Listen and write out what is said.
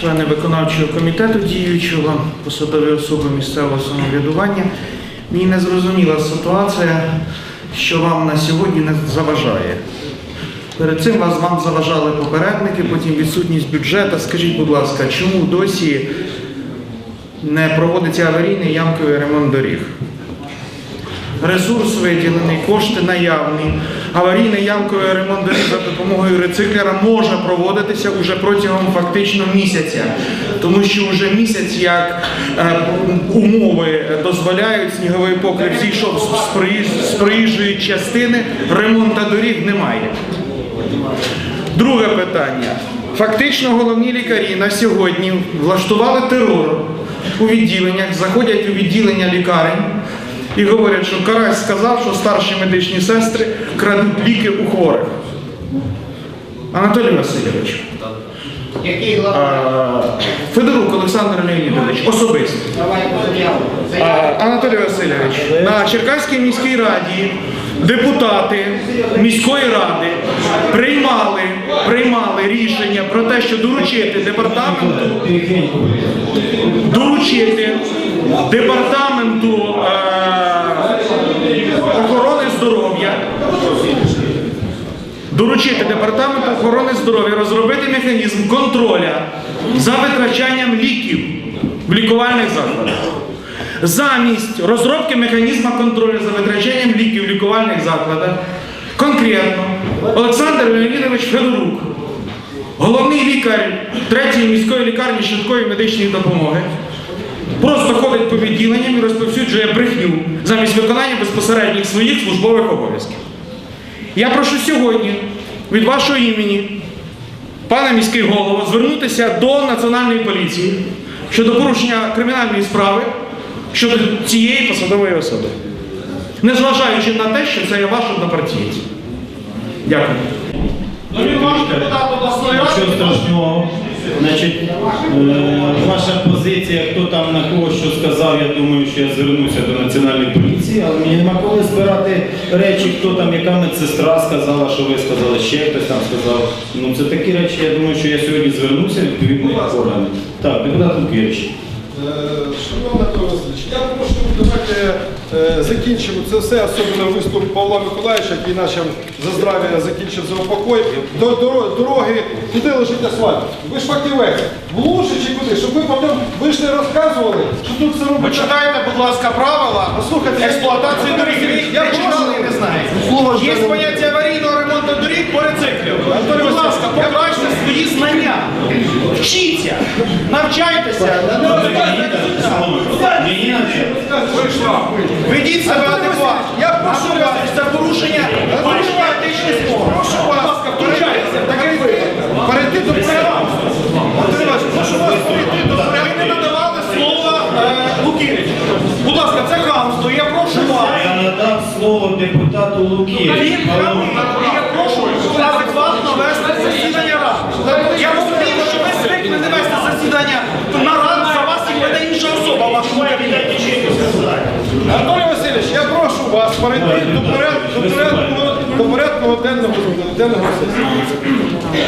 члени виконавчого комітету діючого, посадові особи місцевого самоврядування. Мені не зрозуміла ситуація, що вам на сьогодні не заважає. Перед цим вас вам заважали попередники, потім відсутність бюджету. Скажіть, будь ласка, чому досі не проводиться аварійний ямковий ремонт доріг? Ресурс виділений, кошти наявні. Аварійний ямковий ремонт за допомогою рециклера може проводитися уже протягом фактично місяця, тому що вже місяць як е, умови дозволяють, сніговий покрив зійшов з проїжджої частини, ремонту доріг немає. Друге питання. Фактично головні лікарі на сьогодні влаштували терор у відділеннях, заходять у відділення лікарень і говорять, що Карась сказав, що старші медичні сестри крадуть ліки у хворих. Анатолій Васильович, Який? Федорук Олександр Леонідович, особисто. Анатолій Васильович, на Черкаській міській раді депутати міської ради те, що доручити департаменту доручити департаменту е, охорони здоров'я. Доручити департаменту охорони здоров'я розробити механізм контроля за витрачанням ліків в лікувальних закладах. Замість розробки механізму контролю за витрачанням ліків в лікувальних закладах конкретно Олександр Леонідович Федорук, головний лікар третьої міської лікарні швидкої медичної допомоги, просто ходить по відділенням і розповсюджує брехню замість виконання безпосередніх своїх службових обов'язків. Я прошу сьогодні від вашого імені, пане міський голово, звернутися до Національної поліції щодо порушення кримінальної справи щодо цієї посадової особи. Незважаючи на те, що це є ваш однопартієць. Дякую. Ну, він ваш депутат обласної ради. Нічого страшного. Значить, е, ваша позиція, хто там на кого що сказав, я думаю, що я звернуся до національної поліції, але мені нема коли збирати речі, хто там, яка медсестра сказала, що ви сказали, ще хтось там сказав. Ну це такі речі, я думаю, що я сьогодні звернуся відповідних органів. Так, депутат Лукевич. Е, Анатолій Васильович, я прошу, давайте е, закінчимо це все, особливо виступ Павла Миколаївича, який наче за здрав'я закінчив за упокой. До дороги, туди лежить асфальт. Ви ж фахівець, в лужі чи куди, щоб ви потім ви ж не розказували, що тут все робиться. Почитайте, будь ласка, правила експлуатації доріг. я Не читали і не знаєте. Є поняття аварійного ремонту доріг по рециклю. Будь ласка, покращте свої знання. Вчіться, навчайтеся. Ведіть себе адекватно. Я прошу Васильович, це порушення етичних норм. Прошу Будь вас, ласка, втручайтеся. такий випадок. Перейти до порядку. Прошу вас перейти до Ви не надавали слова е, Лукіничу. Будь ласка, це хамство. Я прошу вас. Я надав слово депутату Луківичу. Він хамство. Я прошу адекватно вести засідання ради. Я розумію, що ви звикли не вести засідання на раду за вас і веде інша особа в вашому кабінеті. Анатолій Васильович, я прошу вас перейти до порядку, денного сесії.